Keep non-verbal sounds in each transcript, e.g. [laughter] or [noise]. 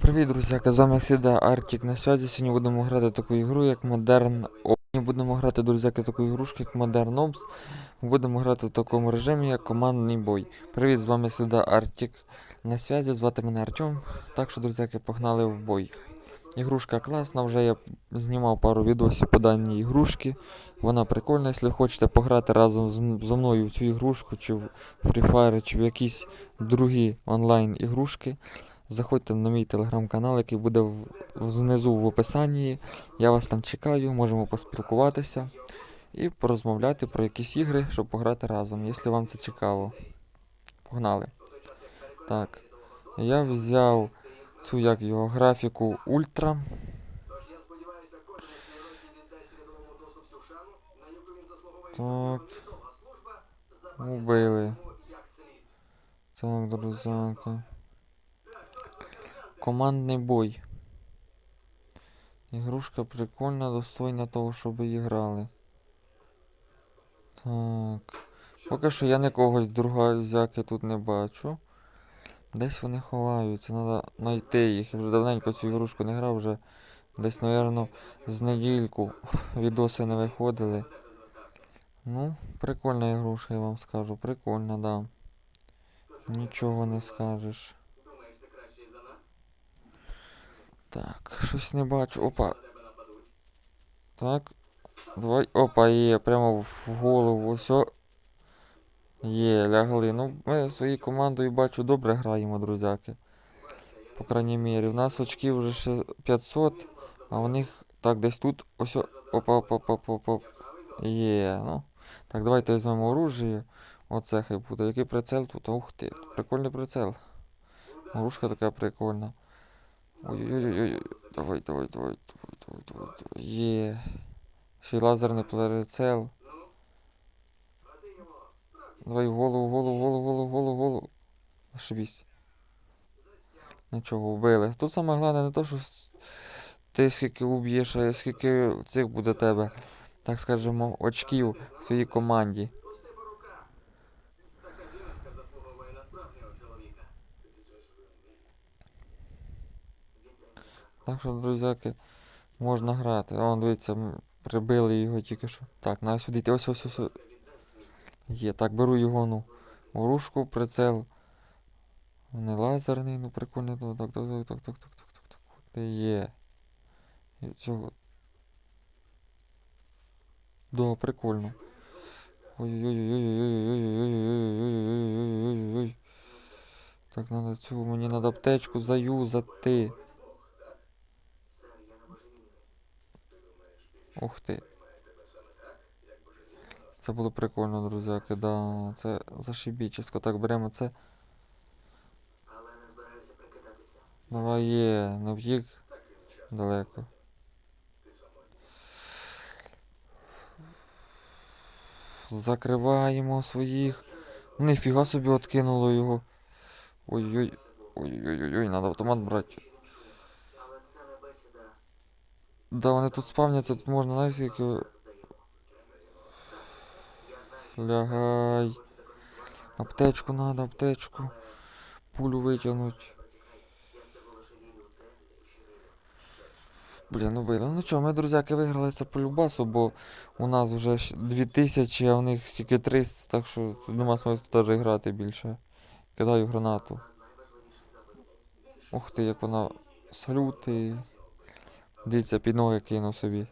Привіт, друзяка, з вами завжди Артік на связі. Сьогодні будемо грати таку ігру, як Modern Ops. Сьогодні будемо грати, друзяки, таку ігрушку, як Modern Ops. Будемо грати в такому режимі, як командний бой. Привіт, з вами завжди Артік на связі. Звати мене Артем. Так що, друзяки, погнали в бой. Ігрушка класна, вже я знімав пару відосів по даній ігрушці. Вона прикольна, якщо хочете пограти разом з зі мною в цю ігрушку, чи в Free Fire, чи в якісь другі онлайн ігрушки. Заходьте на мій телеграм-канал, який буде внизу в описанні. Я вас там чекаю, можемо поспілкуватися і порозмовляти про якісь ігри, щоб пограти разом, якщо вам це цікаво. Погнали. Так. Я взяв цю як його графіку Ультра. Так. Убили. Так, друзяки. Командний бой. Ігрушка прикольна, достойна того, щоб її грали. Так. Поки що я нікогось друга зяки тут не бачу. Десь вони ховаються, треба знайти їх. Я вже давненько цю ігрушку не грав, вже десь, напевно, з недільку [laughs] відоси не виходили. Ну, прикольна ігрушка, я вам скажу. Прикольна, да. Нічого не скажеш. Так, щось не бачу. Опа. Так. Давай. Опа, є, прямо в голову. Все. Є, лягли. Ну, ми своєю командою бачу добре граємо, друзяки. По крайній мірі. У нас очків вже ще 500, а у них так десь тут. Ось. опа, опа, опа, опа. Є, ну. Так, давайте візьмемо оружие. Оце хай буде. Який прицел тут? Ух ти, прикольний прицел. Оружка така прикольна. Ой-ой-ой. Давай, давай, давай, давай, давай, давай, давай. Є. Ще й лазерний прицел. Давай голову, голову, голову, голову, голову, голову. Ошибісь. Нічого, вбили. Тут саме головне не то, що ти скільки уб'єш, а скільки цих буде тебе, так скажемо, очків в своїй команді. Так що, друзяки, можна грати. Вон, дивіться, прибили його тільки що. Так, на сюди. Ось, ось, ось. Є, так, беру його, ну, оружку, прицел. Не лазерний, ну прикольний. ну, Так, так, так, так, так, так, так, так, так. Де є. І цього. Да, прикольно. Ой-ой-ой-ой-ой-ой-ой-ой-ой-ой-ой-ой-ой-ой-ой-ой-ой. Так, надо цю, мені надо аптечку заюзати. Ух ти. Це було прикольно, друзяки, да. Це зашибічесько. Так, беремо це. Але не збираюся прикидатися. Давай є, не втік далеко. Закриваємо своїх. Ніфіга собі откинуло його. Ой-ой. Ой-ой-ой, надо автомат брати. Але це не бесіда. Да, вони тут спавняться, тут можна знаєш, скільки. Лягай. Аптечку надо, аптечку. Пулю витягнуть. Блін, ну били. Ну чого, ми, друзяки, виграли це по любасу, бо у нас вже 2000, а у них тільки 300, так що нема смислу навіть грати більше. Кидаю гранату. Ух ти, як вона салюти. Дивіться, під ноги кинув собі.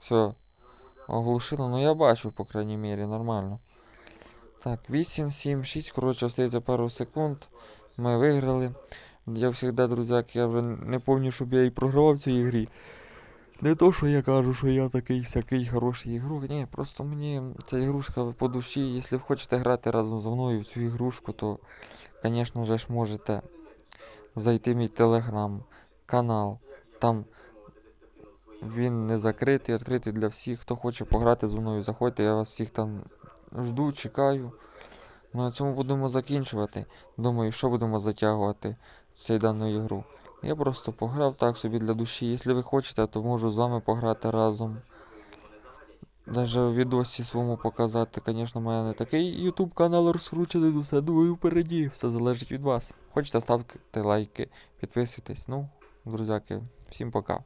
Все. Оглушило, ну я бачу, по крайній мірі, нормально. Так, 8, 7, 6, коротше, остається пару секунд. Ми виграли. Я завжди, друзяки, я вже не пам'ятаю, щоб я і програвав в цій ігрі. Не то, що я кажу, що я такий сякий хороший ігрок. Ні, просто мені ця ігрушка по душі. Якщо ви хочете грати разом зі мною в цю ігрушку, то, звісно ж, можете зайти в мій телеграм-канал. Там він не закритий, відкритий для всіх. Хто хоче пограти зі мною, заходьте, я вас всіх там жду, чекаю. Ну, на цьому будемо закінчувати. Думаю, що будемо затягувати цю дану ігру. Я просто пограв так собі для душі. Якщо ви хочете, то можу з вами пограти разом. даже в відосі своєму показати. Звісно, у мене не такий YouTube канал розкручений, ну все думаю впереді, все залежить від вас. Хочете ставте лайки, підписуйтесь. Ну, друзяки, всім пока.